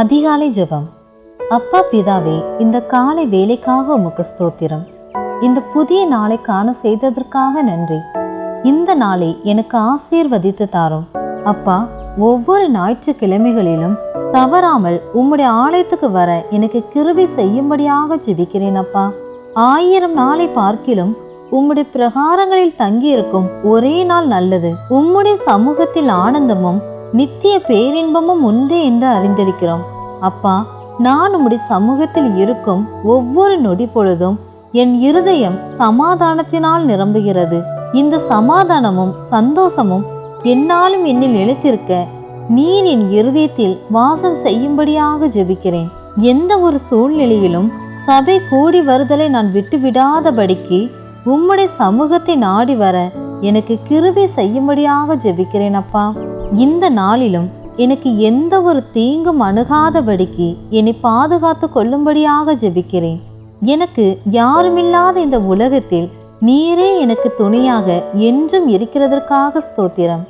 அதிகாலை ஜெபம். அப்பா பிதாவே இந்த காலை வேலைக்காக உமக்கு ஸ்தோத்திரம். இந்த புதிய நாளை காண செய்ததற்காக நன்றி. இந்த நாளை எனக்கு ஆசீர்வதித்து தாரும். அப்பா ஒவ்வொரு ஞாயிற்றுக்கிழமைகளிலும் தவறாமல் உம்முடைய ஆலயத்துக்கு வர எனக்கு கிருபி செய்யும்படியாக ஜெபிக்கிறேன் அப்பா. ஆயிரம் நாளை பார்க்கிலும் உம்முடைய பிரகாரங்களில் தங்கியிருக்கும் ஒரே நாள் நல்லது. உம்முடைய சமூகத்தில் ஆனந்தமும் நித்திய பேரின்பமும் உண்டு என்று அறிந்திருக்கிறோம். அப்பா நான் உம்முடைய சமூகத்தில் இருக்கும் ஒவ்வொரு நொடி பொழுதும் என் இருதயம் சமாதானத்தினால் நிரம்புகிறது. இந்த சமாதானமும் சந்தோஷமும் என்னாலும் என்னில் நிலைத்திருக்க நீர் என் இருதயத்தில் வாசம் செய்யும்படியாக ஜெபிக்கிறேன். எந்த ஒரு சூழ்நிலையிலும் சபை கூடி வருதலை நான் விட்டுவிடாதபடிக்கு உம்முடைய சமூகத்தை நாடி வர எனக்கு கிருபை செய்யும்படியாக ஜெபிக்கிறேன் அப்பா. இந்த நாளிலும் எனக்கு எந்த ஒரு தீங்கும் அணுகாதபடிக்கு என்னை பாதுகாத்து கொள்ளும்படியாக ஜெபிக்கிறேன். எனக்கு யாருமில்லாத இந்த உலகத்தில் நீரே எனக்கு துணையாக என்றும் இருக்கிறதற்காக ஸ்தோத்திரம்.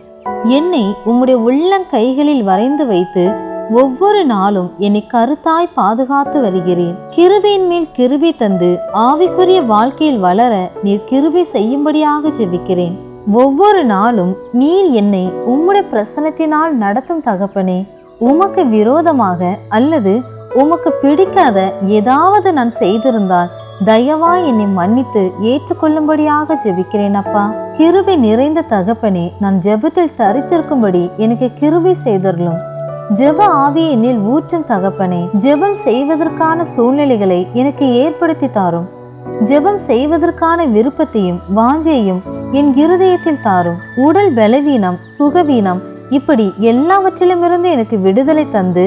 என்னை உம்முடைய உள்ளங்கைகளில் வரைந்து வைத்து ஒவ்வொரு நாளும் என்னை கருத்தாய் பாதுகாத்து வருகிறேன். கிருபையின் மேல் கிருபை தந்து ஆவிக்குரிய வாழ்க்கையில் வளர நீர் கிருபை செய்யும்படியாக ஜெபிக்கிறேன். ஒவ்வொரு நாளும் நீர் என்னை உம்முடைய பிரசனத்தினால் நடத்தும் தகப்பனே உமக்கு விரோதமாக அல்லது உமக்கு பிடிக்காத ஏதாவது நான் செய்திருந்தால் தயவா என்னை மன்னித்து ஏற்றுக்கொள்ளும்படியாக ஜெபிக்கிறேன் அப்பா. கிருபை நிறைந்த தகப்பனே நான் ஜெபத்தில் தரித்திருக்கும்படி எனக்கு கிருபை செய்தருளும். ஜெப ஆவி என்னில் ஊற்றும் தகப்பனே ஜெபம் செய்வதற்கான சூழ்நிலைகளை எனக்கு ஏற்படுத்தி தாரும். ஜெபம் செய்வதற்கான விருப்பத்தையும் வாஞ்சையும் என் இருதயத்தில் தாரும் உடல் பலவீனம் சுகவீனம் இப்படி எல்லாவற்றிலுமிருந்து எனக்கு விடுதலை தந்து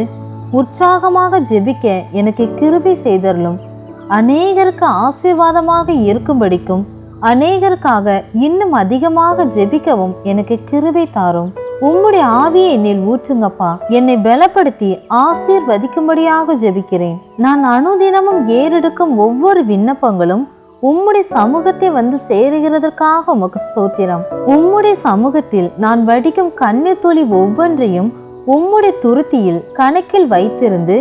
உற்சாகமாக ஜெபிக்க எனக்கு கிருபி செய்தருளும். அநேகருக்கு ஆசீர்வாதமாக இருக்கும்படிக்கும் அநேகருக்காக இன்னும் அதிகமாக ஜெபிக்கவும் எனக்கு கிருபை தாரும். உம்முடைய ஆவியை என்னில் ஊற்றுங்கப்பா. என்னை பலப்படுத்தி ஆசீர்வதிக்கும்படியாக ஜெபிக்கிறேன். நான் அனுதினமும் ஏறெடுக்கும் ஒவ்வொரு விண்ணப்பங்களும் உம்முடைய சமூகத்தை வந்து சேருகிறதற்காக உமக்கு ஸ்தோத்திரம். உம்முடைய சமூகத்தில் நான் வடிக்கும் கண்ணீர் துளி ஒவ்வொன்றையும் உம்முடைய துருத்தியில் கணக்கில் வைத்திருந்து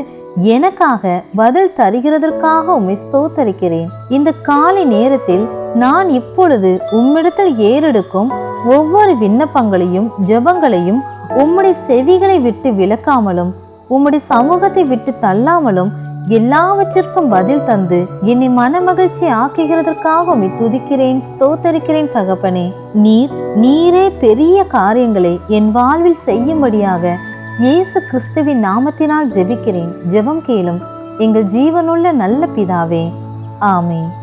எனக்காக பதில் தருகிறதற்காக உம்மை ஸ்தோத்தரிக்கிறேன். இந்த காலை நேரத்தில் நான் இப்பொழுது உம்மிடத்தில் ஏறெடுக்கும் ஒவ்வொரு விண்ணப்பங்களையும் ஜெபங்களையும் உம்முடைய செவிகளை விட்டு விலக்காமலும் உம்முடைய சமூகத்தை விட்டு தள்ளாமலும் எல்லாவற்றிற்கும் பதில் தந்து என்னை மனமகிழ்ச்சி ஆக்குகிறதற்காக உம்மை துதிக்கிறேன் ஸ்தோத்தரிக்கிறேன் தகப்பனே. நீர் நீரே பெரிய காரியங்களை என் வாழ்வில் செய்யும்படியாக இயேசு கிறிஸ்துவின் நாமத்தினால் ஜெபிக்கிறேன். ஜெபம் கேளும். எங்கள் ஜீவனுள்ள நல்ல பிதாவே. ஆமென்.